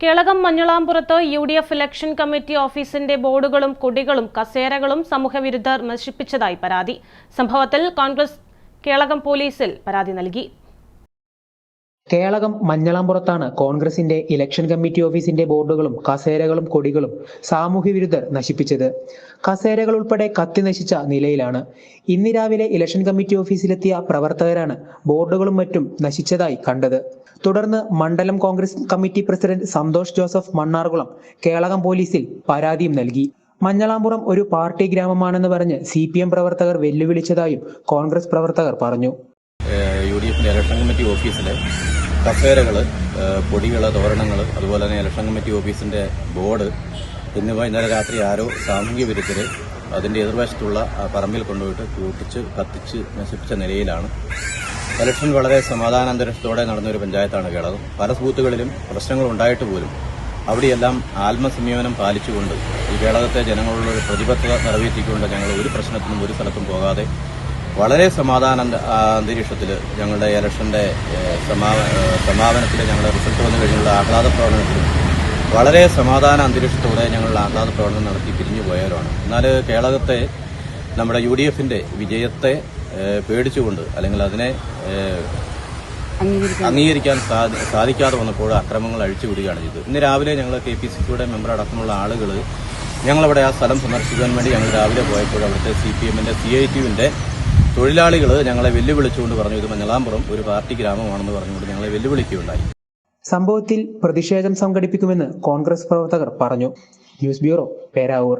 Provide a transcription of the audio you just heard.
Kelakam മഞ്ഞളാമ്പുറത്ത് U D F election committee ഓഫീസിന്റെ ബോർഡുകളും കൊടികളും കസേരകളും സമൂഹവിരുദ്ധർ നശിപ്പിച്ചതായി പരാതി. സംഭവത്തിൽ കോൺഗ്രസ് കേളകം പോലീസിൽ പരാതി നൽകി. കേളകം മഞ്ഞളാമ്പുറത്താണ് കോൺഗ്രസിന്റെ ഇലക്ഷൻ കമ്മിറ്റി ഓഫീസിന്റെ ബോർഡുകളും കസേരകളും കൊടികളും സാമൂഹ്യ വിരുദ്ധർ നശിപ്പിച്ചത്. കസേരകൾ ഉൾപ്പെടെ കത്തി നശിച്ച നിലയിലാണ്. ഇന്ന് രാവിലെ ഇലക്ഷൻ കമ്മിറ്റി ഓഫീസിലെത്തിയ പ്രവർത്തകരാണ് ബോർഡുകളും മറ്റും നശിച്ചതായി കണ്ടത്. തുടർന്ന് മണ്ഡലം Congress committee president Santhosh Joseph Mannarkulam Kelakam പോലീസിൽ പരാതിയും നൽകി. മഞ്ഞളാമ്പുറം ഒരു പാർട്ടി ഗ്രാമമാണെന്ന് പറഞ്ഞ് സി പ്രവർത്തകർ വെല്ലുവിളിച്ചതായും കോൺഗ്രസ് പ്രവർത്തകർ പറഞ്ഞു. യു ഡി എഫിന്റെ ഇലക്ഷൻ കമ്മിറ്റി ഓഫീസിലെ കസേരകൾ പൊടികൾ തോരണങ്ങൾ അതുപോലെ തന്നെ ഇലക്ഷൻ കമ്മിറ്റി ഓഫീസിന്റെ ബോർഡ് എന്നിവ ഇന്നലെ രാത്രി ആരോ സാമൂഹ്യ വിരുദ്ധർ അതിന്റെ എതിർവശത്തുള്ള പറമ്പിൽ കൊണ്ടുപോയിട്ട് കൂട്ടിച്ച് കത്തിച്ച് നശിപ്പിച്ച നിലയിലാണ്. ഇലക്ഷൻ വളരെ സമാധാന അന്തരീക്ഷത്തോടെ നടന്നൊരു പഞ്ചായത്താണ് കേരളം. പല ബൂത്തുകളിലും പ്രശ്നങ്ങൾ ഉണ്ടായിട്ട് പോലും അവിടെയെല്ലാം ആത്മസംയമനം പാലിച്ചുകൊണ്ട് ഈ കേരളത്തെ ജനങ്ങളുള്ള ഒരു പ്രതിബദ്ധത നിറവേറ്റിക്കൊണ്ട് ഞങ്ങൾ ഒരു പ്രശ്നത്തിനും ഒരു സ്ഥലത്തും പോകാതെ വളരെ സമാധാന അന്തരീക്ഷത്തിൽ ഞങ്ങളുടെ ഇലക്ഷന്റെ ഏഹ്, സമാപനത്തിൽ ഞങ്ങളുടെ റിസൾട്ട് വന്നു കഴിഞ്ഞുള്ള ആഹ്ലാദ പ്രവർത്തനത്തിൽ വളരെ സമാധാന അന്തരീക്ഷത്തോടെ ഞങ്ങൾ ആഹ്ലാദ പ്രകടനം നടത്തി പിരിഞ്ഞു പോയവരാണ്. എന്നാൽ കേരളത്തെ നമ്മുടെ യു ഡി എഫിന്റെ വിജയത്തെ പേടിച്ചുകൊണ്ട് അല്ലെങ്കിൽ അതിനെ അംഗീകരിക്കാൻ സാധിക്കാതെ വന്നപ്പോൾ അക്രമങ്ങൾ അഴിച്ചുവിടുകയാണ് ചെയ്തത്. ഇന്ന് രാവിലെ ഞങ്ങൾ കെ പി സി സിയുടെ മെമ്പർ അടക്കമുള്ള ആളുകൾ ഞങ്ങളവിടെ ആ സ്ഥലം സന്ദർശിക്കാൻ വേണ്ടി ഞങ്ങൾ രാവിലെ പോയപ്പോൾ അവിടുത്തെ സി പി എമ്മിന്റെ സി ഐ ടിയുവിന്റെ തൊഴിലാളികൾ ഞങ്ങളെ വെല്ലുവിളിച്ചുകൊണ്ട് പറഞ്ഞു ഇത് മഞ്ഞളാമ്പുറം ഒരു പാർട്ടി ഗ്രാമമാണെന്ന് പറഞ്ഞുകൊണ്ട് ഞങ്ങളെ വെല്ലുവിളിക്കുകയുണ്ടായി. സംഭവത്തിൽ പ്രതിഷേധം സംഘടിപ്പിക്കുമെന്ന് കോൺഗ്രസ് പ്രവർത്തകർ പറഞ്ഞു. News bureau Peravoor.